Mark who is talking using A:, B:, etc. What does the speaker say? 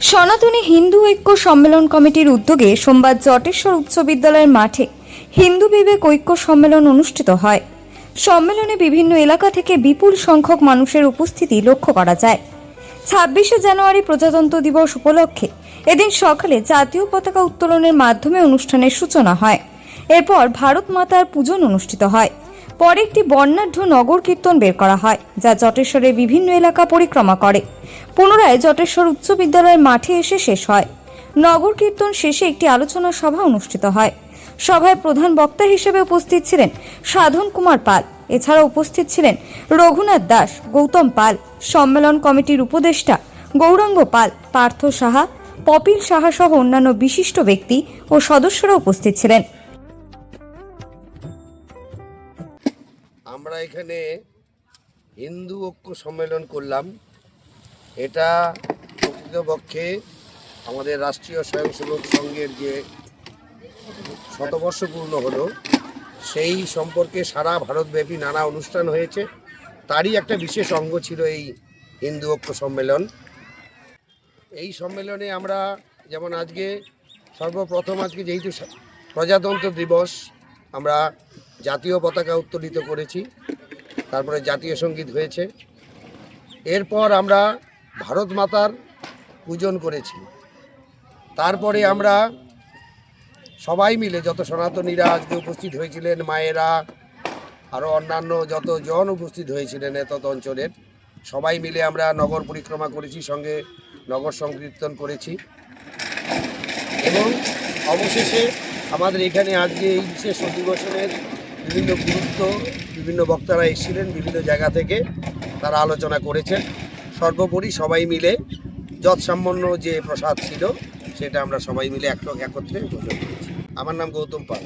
A: সনাতনী হিন্দু ঐক্য সম্মেলন কমিটির উদ্যোগে সোমবার জটেশ্বর উচ্চ বিদ্যালয়ের মাঠে হিন্দু বিবেক ঐক্য সম্মেলন অনুষ্ঠিত হয়। সম্মেলনে বিভিন্ন এলাকা থেকে বিপুল সংখ্যক মানুষের উপস্থিতি লক্ষ্য করা যায়। ছাব্বিশে জানুয়ারি প্রজাতন্ত্র দিবস উপলক্ষে এদিন সকালে জাতীয় পতাকা উত্তোলনের মাধ্যমে অনুষ্ঠানের সূচনা হয়। এরপর ভারত মাতার পূজন অনুষ্ঠিত হয়। পরে একটি বর্ণাঢ্য নগর কীর্তন বের করা হয়, যা জটেশ্বরের বিভিন্ন এলাকা পরিক্রমা করে। পুনরায় জটেশ্বর উচ্চ বিদ্যালয়ের মাঠে এসে শেষ হয়। নগর কীর্তন শেষে একটি আলোচনা সভা অনুষ্ঠিত হয়। সভায় প্রধান বক্তা হিসেবে উপস্থিত ছিলেন সাধন কুমার পাল। এছাড়া উপস্থিত ছিলেন রঘুনাথ দাস, গৌতম পাল, সম্মেলন কমিটির উপদেষ্টা গৌরাঙ্গ পাল, পার্থ সাহা, পপিল সাহা সহ অন্যান্য বিশিষ্ট ব্যক্তি ও সদস্যরা উপস্থিত ছিলেন।
B: আমরা এখানে হিন্দু ঐক্য সম্মেলন করলাম। এটা প্রকৃতপক্ষে আমাদের রাষ্ট্রীয় স্বয়ংসেবক সংঘের যে শতবর্ষ পূর্ণ হলো, সেই সম্পর্কে সারা ভারতব্যাপী নানা অনুষ্ঠান হয়েছে। তারই একটা বিশেষ অঙ্গ ছিল এই হিন্দু ঐক্য সম্মেলন। এই সম্মেলনে আমরা যেমন আজকে সর্বপ্রথম আজকে যেহেতু প্রজাতন্ত্র দিবস, আমরা জাতীয় পতাকা উত্তোলিত করেছি, তারপরে জাতীয় সংগীত হয়েছে। এরপর আমরা ভারত মাতার পূজন করেছি। তারপরে আমরা সবাই মিলে যত সনাতনীরা আজকে উপস্থিত হয়েছিলেন, মায়েরা আরও অন্যান্য যত জন উপস্থিত হয়েছিলেন তত অঞ্চলের সবাই মিলে আমরা নগর পরিক্রমা করেছি, সঙ্গে নগর সংকীর্তন করেছি। এবং অবশেষে আমাদের এখানে আজকে এই বিশেষ অধিবেশনের বিভিন্ন গুরুত্ব বিভিন্ন বক্তারা এসেছিলেন বিভিন্ন জায়গা থেকে, তারা আলোচনা করেছেন। সর্বোপরি সবাই মিলে যৎসামান্য যে প্রসাদ ছিল, সেটা আমরা সবাই মিলে এক একত্রে ভোজন করেছি। আমার নাম গৌতম পাল।